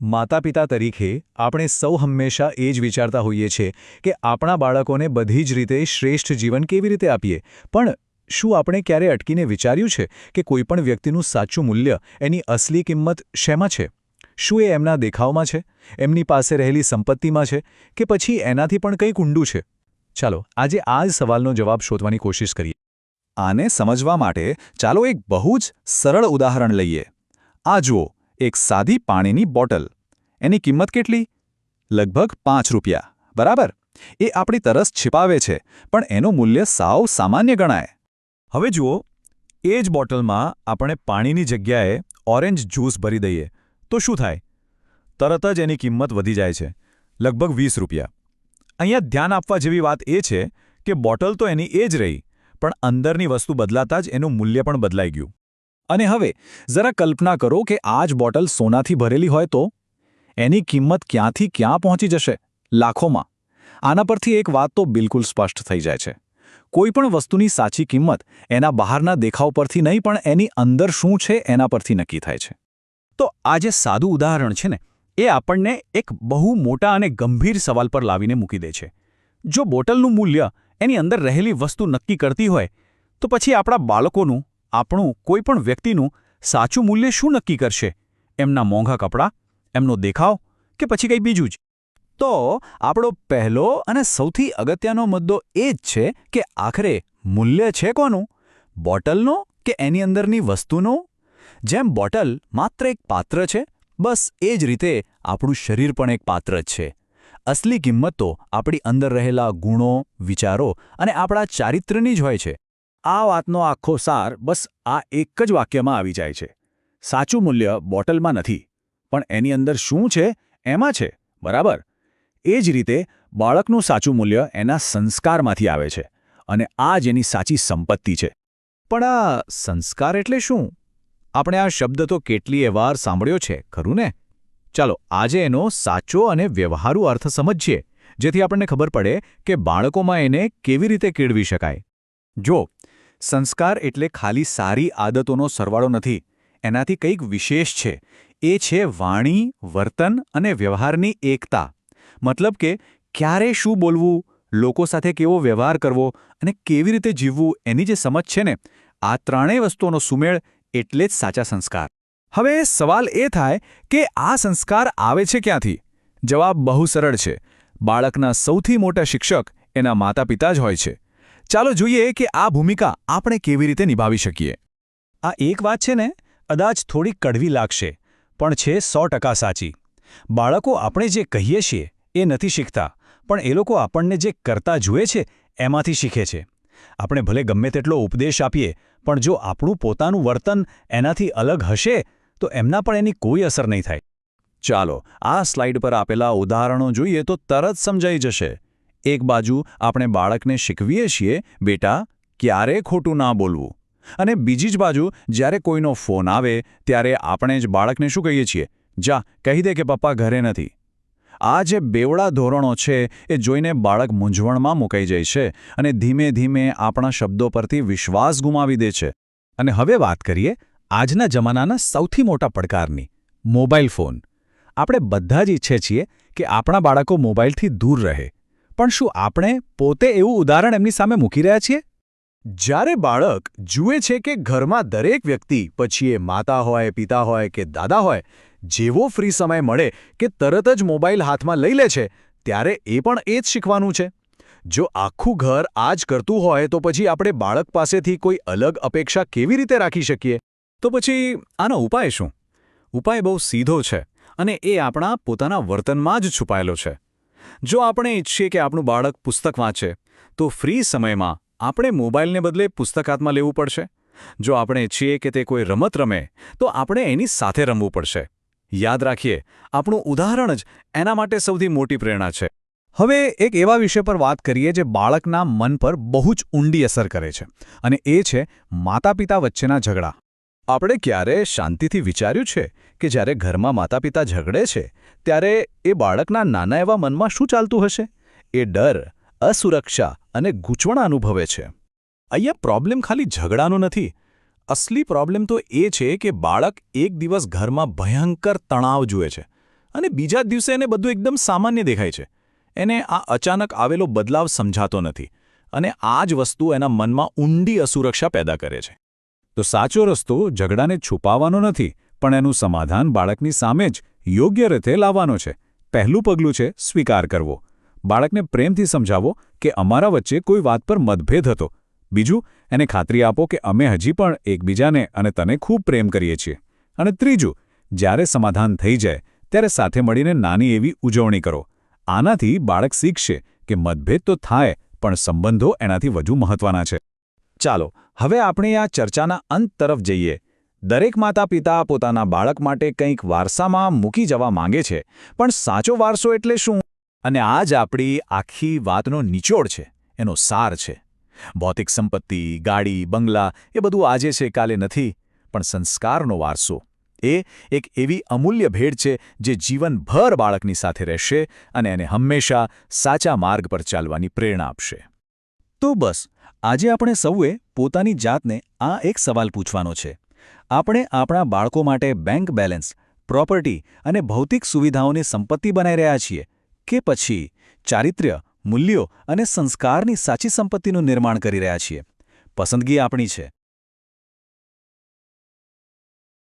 માતા પિતા તરીકે આપણે સૌ હંમેશા એ જ વિચારતા હોઈએ છીએ કે આપણા બાળકોને બધી જ રીતે શ્રેષ્ઠ જીવન કેવી રીતે આપીએ. પણ શું આપણે ક્યારે અટકીને વિચાર્યું છે કે કોઈપણ વ્યક્તિનું સાચું મૂલ્ય એની અસલી કિંમત શેમાં છે? શું એ એમના દેખાવમાં છે? એમની પાસે રહેલી સંપત્તિમાં છે કે પછી એનાથી પણ કંઈક ઊંડું છે? ચાલો, આજે આ જ સવાલનો જવાબ શોધવાની કોશિશ કરીએ. આને સમજવા માટે ચાલો એક બહુ જ સરળ ઉદાહરણ લઈએ. આ જુઓ એક સાદી પાણીની બોટલ. એની કિંમત કેટલી? લગભગ પાંચ રૂપિયા. બરાબર? એ આપણી તરસ છિપાવે છે, પણ એનું મૂલ્ય સાવ સામાન્ય ગણાય. હવે જુઓ, એ જ બોટલમાં આપણે પાણીની જગ્યાએ ઓરેન્જ જ્યુસ ભરી દઈએ. તો શું થાય? તરત જ એની કિંમત વધી જાય છે, લગભગ વીસ રૂપિયા. અહીંયા ધ્યાન આપવા જેવી વાત એ છે કે બોટલ તો એની એ જ રહી, પણ અંદરની વસ્તુ બદલાતા જ એનું મૂલ્ય પણ બદલાઈ ગયું. અને હવે, જરા કલ્પના કરો કે આ જ બોટલ સોનાથી ભરેલી હોય તો? એની કિંમત ક્યાંથી ક્યાં પહોંચી જશે? લાખોમાં. આના પરથી એક વાત તો બિલકુલ સ્પષ્ટ થઈ જાય છે. કોઈપણ વસ્તુની સાચી કિંમત એના બહારના દેખાવ પરથી નહીં, પણ એની અંદર શું છે એના પરથી નક્કી થાય છે. તો આ જે સાદું ઉદાહરણ છે ને, એ આપણને એક બહુ મોટા અને ગંભીર સવાલ પર લાવીને મૂકી દે છે. જો બોટલનું મૂલ્ય એની અંદર રહેલી વસ્તુ નક્કી કરતી હોય, તો પછી આપણા બાળકોનું આપણું કોઈ પણ વ્યક્તિનું સાચું મૂલ્ય શું નક્કી કરશે? એમના મોંઘા કપડાં, એમનો દેખાવ કે પછી કંઈ બીજું જ? તો આપણો પહેલો અને સૌથી અગત્યનો મુદ્દો એ જ છે કે આખરે મૂલ્ય છે કોનું? બોટલનો કે એની અંદરની વસ્તુનો? જેમ બોટલ માત્ર એક પાત્ર છે, બસ એ જ રીતે આપણું શરીર પણ એક પાત્ર જ છે. અસલી કિંમત તો આપણી અંદર રહેલા ગુણો, વિચારો અને આપણા ચારિત્ર્યની જ હોય છે. આ વાતનો આખો સાર બસ આ એક જ વાક્યમાં આવી જાય છે. સાચું મૂલ્ય બોટલમાં નથી, પણ એની અંદર શું છે એમાં છે, બરાબર? એ જ રીતે બાળકનું સાચું મૂલ્ય એના સંસ્કારમાંથી આવે છે અને આ જ એની સાચી સંપત્તિ છે. પણ આ સંસ્કાર એટલે શું? આપણે આ શબ્દ તો કેટલીય વાર સાંભળ્યો છે, ખરું ને? ચાલો, આજે એનો સાચો અને વ્યવહારુ અર્થ સમજીએ, જેથી આપણને ખબર પડે કે બાળકોમાં એને કેવી રીતે કેળવી શકાય. જો સંસ્કાર એટલે ખાલી સારી આદતોનો સરવાળો નથી, એનાથી કંઈક વિશેષ છે. એ છે વાણી, વર્તન અને વ્યવહારની એકતા. મતલબ કે, ક્યારે શું બોલવું, લોકો સાથે કેવો વ્યવહાર કરવો અને કેવી રીતે જીવવું એની જે સમજ છે ને, આ ત્રણેય વસ્તુઓનો સુમેળ એટલે જ સાચા સંસ્કાર. હવે સવાલ એ થાય કે આ સંસ્કાર આવે છે ક્યાંથી? જવાબ બહુ સરળ છે. બાળકના સૌથી મોટા શિક્ષક એના માતા પિતા જ હોય છે. ચાલો જોઈએ કે આ ભૂમિકા આપણે કેવી રીતે નિભાવી શકીએ. આ એક વાત છે ને, કદાચ થોડી કડવી લાગશે, પણ છે સો સાચી. બાળકો આપણે જે કહીએ છીએ એ નથી શીખતા, પણ એ લોકો આપણને જે કરતા જુએ છે એમાંથી શીખે છે. આપણે ભલે ગમે તેટલો ઉપદેશ આપીએ, પણ જો આપણું પોતાનું વર્તન એનાથી અલગ હશે, તો એમના પણ એની કોઈ અસર નહીં થાય. ચાલો, આ સ્લાઇડ પર આપેલા ઉદાહરણો જોઈએ તો તરત સમજાઈ જશે. એક બાજુ આપણે બાળકને શીખવીએ છીએ, બેટા, ક્યારે ખોટું ના બોલવું? અને બીજી જ બાજુ, જ્યારે કોઈનો ફોન આવે, ત્યારે આપણે જ બાળકને શું કહીએ છીએ? જા, કહી દે કે પપ્પા ઘરે નથી. આ જે બેવડા ધોરણો છે, એ જોઈને બાળક મૂંઝવણમાં મુકાઈ જાય છે અને ધીમે ધીમે આપણા શબ્દો પરથી વિશ્વાસ ગુમાવી દે છે. અને હવે વાત કરીએ આજના જમાનાના સૌથી મોટા પડકારની, મોબાઈલ ફોન. આપણે બધા જ ઈચ્છે છીએ કે આપણા બાળકો મોબાઈલથી દૂર રહે. પણ શું આપણે પોતે એવું ઉદાહરણ એમની સામે મૂકી રહ્યા છીએ? જ્યારે બાળક જુએ છે કે ઘરમાં દરેક વ્યક્તિ, પછી એ માતા હોય, પિતા હોય કે દાદા હોય, જેવો ફ્રી સમય મળે કે તરત જ મોબાઈલ હાથમાં લઈ લે છે, ત્યારે એ પણ એ જ શીખવાનું છે. જો આખું ઘર આ જ કરતું હોય, તો પછી આપણે બાળક પાસેથી કોઈ અલગ અપેક્ષા કેવી રીતે રાખી શકીએ? તો પછી આનો ઉપાય શું? ઉપાય બહુ સીધો છે અને એ આપણા પોતાના વર્તનમાં જ છુપાયેલો છે. જો આપણે ઈચ્છીએ કે આપણું બાળક પુસ્તક વાંચે, તો ફ્રી સમયમાં આપણે મોબાઈલને બદલે પુસ્તક હાથમાં લેવું પડશે. જો આપણે ઈચ્છીએ કે તે કોઈ રમત રમે, તો આપણે એની સાથે રમવું પડશે. યાદ રાખીએ, આપણું ઉદાહરણ જ એના માટે સૌથી મોટી પ્રેરણા છે. હવે એક એવા વિષય પર વાત કરીએ જે બાળકના મન પર બહુ જ ઊંડી અસર કરે છે, અને એ છે માતા પિતા વચ્ચેના ઝઘડા. આપણે ક્યારે શાંતિથી વિચાર્યું છે કે જ્યારે ઘરમાં માતા પિતા ઝઘડે છે, ત્યારે એ બાળકના નાના એવા મનમાં શું ચાલતું હશે? એ ડર, અસુરક્ષા અને ગૂંચવણ અનુભવે છે. અહીંયા પ્રોબ્લેમ ખાલી ઝઘડાનો નથી. અસલી પ્રોબ્લેમ તો એ છે કે બાળક એક દિવસ ઘરમાં ભયંકર તણાવ જુએ છે અને બીજા દિવસે એને બધું એકદમ સામાન્ય દેખાય છે. એને આ અચાનક આવેલો બદલાવ સમજાતો નથી અને આ જ વસ્તુ એના મનમાં ઊંડી અસુરક્ષા પેદા કરે છે. તો સાચો રસ્તો ઝઘડાને છુપાવવાનો નથી, પણ એનું સમાધાન બાળકની સામે જ યોગ્ય રીતે લાવવાનો છે. પહેલું પગલું છે સ્વીકાર કરવો. બાળકને પ્રેમથી સમજાવો કે અમારા વચ્ચે કોઈ વાત પર મતભેદ હતો. બીજું, એને ખાતરી આપો કે અમે હજી પણ એકબીજાને અને તને ખૂબ પ્રેમ કરીએ છીએ. અને ત્રીજું, જ્યારે સમાધાન થઈ જાય, ત્યારે સાથે મળીને નાની એવી ઉજવણી કરો. આનાથી બાળક શીખશે કે મતભેદ તો થાય, પણ સંબંધો એનાથી વધુ મહત્વના છે. ચાલો હવે આપણે આ ચર્ચાના અંત તરફ જઈએ. દરેક માતા પિતા પોતાના બાળક માટે કંઈક વારસામાં મૂકી જવા માંગે છે, પણ સાચો વારસો એટલે શું? અને આ જ આપણી આખી વાતનો નિચોડ છે, એનો સાર છે. ભૌતિક સંપત્તિ, ગાડી, બંગલા એ બધું આજે છે, કાલે નથી, પણ સંસ્કારનો વારસો. એ એક એવી અમૂલ્ય ભેટ છે, જે જીવનભર બાળકની સાથે રહેશે અને એને હંમેશા સાચા માર્ગ પર ચાલવાની પ્રેરણા આપશે. તો બસ આજે આપણે સૌએ પોતાની જાતને આ એક સવાલ પૂછવાનો છે. આપણે આપણા બાળકો માટે બેંક બેલેન્સ, પ્રોપર્ટી અને ભૌતિક સુવિધાઓની સંપત્તિ બનાવી રહ્યા છીએ કે પછી ચારિત્ર્ય, મૂલ્યો અને સંસ્કારની સાચી સંપત્તિનું નિર્માણ કરી રહ્યા છીએ. પસંદગી આપણી છે.